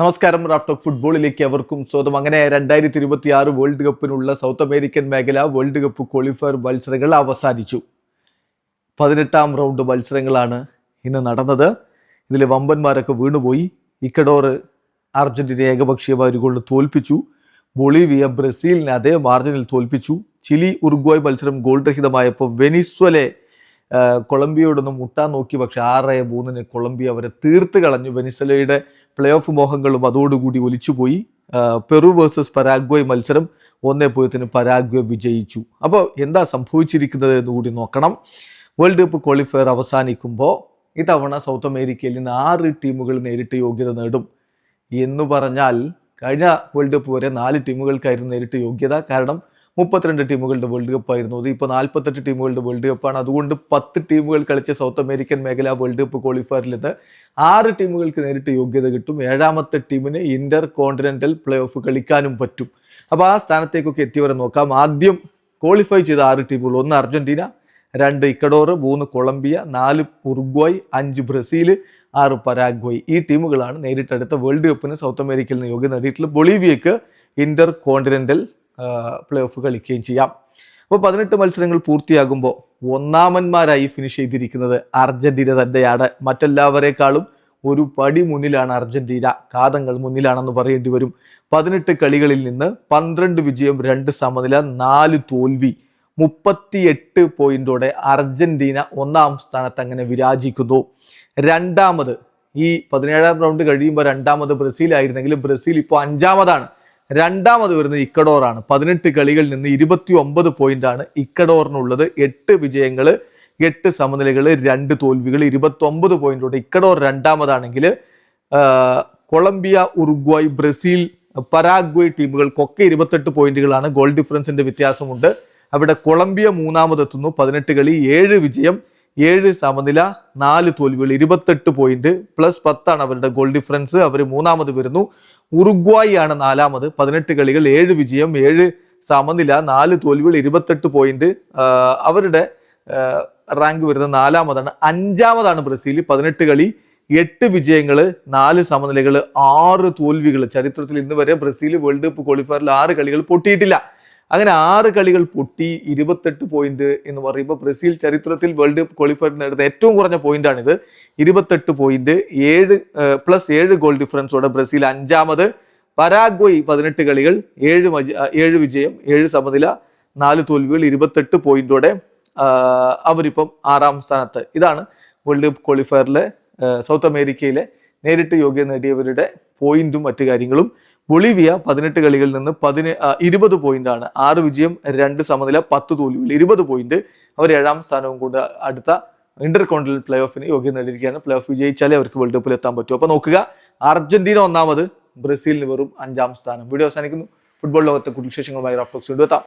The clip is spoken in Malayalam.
നമസ്കാരം റാഫ്റ്റോക്ക് ഫുട്ബോളിലേക്ക് അവർക്കും സ്വന്തം അങ്ങനെ രണ്ടായിരത്തി ഇരുപത്തി ആറ് വേൾഡ് കപ്പിനുള്ള സൗത്ത് അമേരിക്കൻ മേഖല വേൾഡ് കപ്പ് ക്വാളിഫയർ മത്സരങ്ങൾ അവസാനിച്ചു. പതിനെട്ടാം റൗണ്ട് മത്സരങ്ങളാണ് ഇന്ന് നടന്നത്. ഇതിൽ വമ്പന്മാരൊക്കെ വീണുപോയി. ഇക്കഡോർ അർജന്റീന ഏകപക്ഷീയമായ ഒരു ഗോളിന് തോൽപ്പിച്ചു. ബൊളീവിയ ബ്രസീലിനെ അതേ മാർജിനിൽ തോൽപ്പിച്ചു. ചിലി ഉറുഗ്വായ് മത്സരം ഗോൾ രഹിതമായപ്പോൾ വെനിസ്വലെ കൊളംബിയയോടൊന്ന് മുട്ടാൻ നോക്കി. പക്ഷെ ആറ് മൂന്നിന് കൊളംബിയ അവരെ തീർത്ത് കളഞ്ഞു. വെനിസ്വലയുടെ പ്ലേ ഓഫ് മോഹങ്ങളും അതോടുകൂടി ഒലിച്ചുപോയി. പെറു വേഴ്സസ് പരാഗ്വയ് മത്സരം ഒന്നേ പൂജ്യത്തിന് പരാഗ്വ വിജയിച്ചു. അപ്പോൾ എന്താ സംഭവിച്ചിരിക്കുന്നത് എന്ന് കൂടി നോക്കണം. വേൾഡ് കപ്പ് ക്വാളിഫയർ അവസാനിക്കുമ്പോൾ ഇത്തവണ സൗത്ത് അമേരിക്കയിൽ നിന്ന് ആറ് ടീമുകൾ നേരിട്ട് യോഗ്യത നേടും. എന്ന് പറഞ്ഞാൽ കഴിഞ്ഞ വേൾഡ് കപ്പ് വരെ നാല് ടീമുകൾക്കായിരുന്നു നേരിട്ട് യോഗ്യത. കാരണം മുപ്പത്തിരണ്ട് ടീമുകളുടെ വേൾഡ് കപ്പ് ആയിരുന്നു. അത് ഇപ്പോൾ നാൽപ്പത്തെട്ട് ടീമുകളുടെ വേൾഡ് കപ്പാണ് അതുകൊണ്ട് പത്ത് ടീമുകൾ കളിച്ച സൗത്ത് അമേരിക്കൻ മേഖല വേൾഡ് കപ്പ് ക്വാളിഫയറിൽ നിന്ന് ആറ് ടീമുകൾക്ക് നേരിട്ട് യോഗ്യത കിട്ടും. ഏഴാമത്തെ ടീമിന് ഇന്റർ കോണ്ടിനെന്റൽ പ്ലേ ഓഫ് കളിക്കാനും പറ്റും. അപ്പോൾ ആ സ്ഥാനത്തേക്കൊക്കെ എത്തിയവരെ നോക്കാം. ആദ്യം ക്വാളിഫൈ ചെയ്ത ആറ് ടീമുകൾ. ഒന്ന് അർജന്റീന രണ്ട് ഇക്കഡോർ മൂന്ന് കൊളംബിയ നാല് ഉറുഗ്വായ് അഞ്ച് ബ്രസീൽ ആറ് പരാഗ്വായ് ഈ ടീമുകളാണ് നേരിട്ടടുത്ത വേൾഡ് കപ്പിന് സൗത്ത് അമേരിക്കയിൽ നിന്ന് യോഗ്യത നേടിയിട്ടുള്ളത്. ബൊളീവിയക്ക് ഇന്റർ കോണ്ടിനെന്റൽ പ്ലേ ഓഫ് കളിക്കുകയും ചെയ്യാം. അപ്പോൾ പതിനെട്ട് മത്സരങ്ങൾ പൂർത്തിയാകുമ്പോൾ ഒന്നാമന്മാരായി ഫിനിഷ് ചെയ്തിരിക്കുന്നത് അർജന്റീന തന്നെയാണ്. മറ്റെല്ലാവരെക്കാളും ഒരു പടി മുന്നിലാണ് അർജന്റീന. കാതങ്ങൾ മുന്നിലാണെന്ന് പറയേണ്ടി വരും. പതിനെട്ട് കളികളിൽ നിന്ന് പന്ത്രണ്ട് വിജയം രണ്ട് സമനില നാല് തോൽവി. മുപ്പത്തിയെട്ട് പോയിന്റോടെ അർജന്റീന ഒന്നാം സ്ഥാനത്ത് അങ്ങനെ വിരാജിക്കുന്നു. രണ്ടാമത് ഈ പതിനേഴാം റൗണ്ട് കഴിയുമ്പോൾ രണ്ടാമത് ബ്രസീൽ ആയിരുന്നെങ്കിൽ ബ്രസീൽ ഇപ്പോൾ അഞ്ചാമതാണ്. രണ്ടാമത് വരുന്നത് ഇക്കഡോറാണ്. പതിനെട്ട് കളികളിൽ നിന്ന് ഇരുപത്തി ഒമ്പത് പോയിന്റ് ആണ് ഇക്കഡോറിനുള്ളത്. എട്ട് വിജയങ്ങൾ എട്ട് സമനിലകൾ രണ്ട് തോൽവികൾ ഇരുപത്തി ഒമ്പത് പോയിന്റോടെ ഇക്കഡോർ രണ്ടാമതാണെങ്കിൽ കൊളംബിയ ഉറുഗ്വായ് ബ്രസീൽ പരാഗ്വേ ടീമുകൾക്കൊക്കെ ഇരുപത്തെട്ട് പോയിന്റുകളാണ്. ഗോൾ ഡിഫറൻസിന്റെ വ്യത്യാസമുണ്ട്. അവിടെ കൊളംബിയ മൂന്നാമതെത്തുന്നു. പതിനെട്ട് കളി ഏഴ് വിജയം ഏഴ് സമനില നാല് തോൽവികൾ ഇരുപത്തെട്ട് പോയിന്റ് പ്ലസ് പത്താണ് അവരുടെ ഗോൾ ഡിഫറൻസ്. അവർ മൂന്നാമത് വരുന്നു. ഉറുഗ്വായി ആണ് നാലാമത്. പതിനെട്ട് കളികൾ ഏഴ് വിജയം ഏഴ് സമനില നാല് തോൽവികൾ ഇരുപത്തെട്ട് പോയിന്റ്. അവരുടെ റാങ്ക് വരുന്നത് നാലാമതാണ്. അഞ്ചാമതാണ് ബ്രസീൽ പതിനെട്ട് കളി എട്ട് വിജയങ്ങൾ നാല് സമനിലകൾ ആറ് തോൽവികൾ ചരിത്രത്തിൽ ഇന്ന് വരെ ബ്രസീൽ വേൾഡ് കപ്പ് ക്വാളിഫയറിൽ ആറ് കളികൾ പൊട്ടിയിട്ടില്ല. അങ്ങനെ ആറ് കളികൾ പൊട്ടി ഇരുപത്തെട്ട് പോയിന്റ് എന്ന് പറയുമ്പോൾ ബ്രസീൽ ചരിത്രത്തിൽ വേൾഡ് കപ്പ് ക്വാളിഫയർ നേടുന്ന ഏറ്റവും കുറഞ്ഞ പോയിന്റാണിത് ഇരുപത്തെട്ട് പോയിന്റ് ഏഴ് പ്ലസ് ഏഴ് ഗോൾ ഡിഫറൻസോടെ ബ്രസീൽ അഞ്ചാമത്. പരാഗ്വയ് പതിനെട്ട് കളികൾ ഏഴ് ഏഴ് വിജയം ഏഴ് സമനില നാല് തോൽവികൾ ഇരുപത്തെട്ട് പോയിന്റോടെ അവരിപ്പം ആറാം സ്ഥാനത്ത്. ഇതാണ് വേൾഡ് കപ്പ് ക്വാളിഫയറിലെ സൗത്ത് അമേരിക്കയിലെ നേരിട്ട് യോഗ്യത നേടിയവരുടെ പോയിന്റും മറ്റു കാര്യങ്ങളും. ബൊളീവിയ പതിനെട്ട് കളികളിൽ നിന്ന് പതിന് ഇരുപത് പോയിന്റ് ആണ്. ആറ് വിജയം രണ്ട് സമനില പത്ത് തോൽവികൾ. ഇരുപത് പോയിന്റ് അവർ ഏഴാം സ്ഥാനവും കൊണ്ട് അടുത്ത ഇന്റർ കോണ്ടിനൽ പ്ലേ ഓഫിന് യോഗ്യത നേടിയിരിക്കുകയാണ്. പ്ലേ ഓഫ് വിജയിച്ചാലേ അവർക്ക് വേൾഡ് കപ്പിൽ എത്താൻ പറ്റൂ. അപ്പൊ നോക്കുക അർജന്റീന ഒന്നാമത് ബ്രസീലിന് വെറും അഞ്ചാം സ്ഥാനം. വീഡിയോ അവസാനിക്കുന്നു. ഫുട്ബോൾ ലോകത്തെ കൂടുതൽ വിശേഷങ്ങളുമായി റഫ്ലോക്സ് വീണ്ടും എത്താം.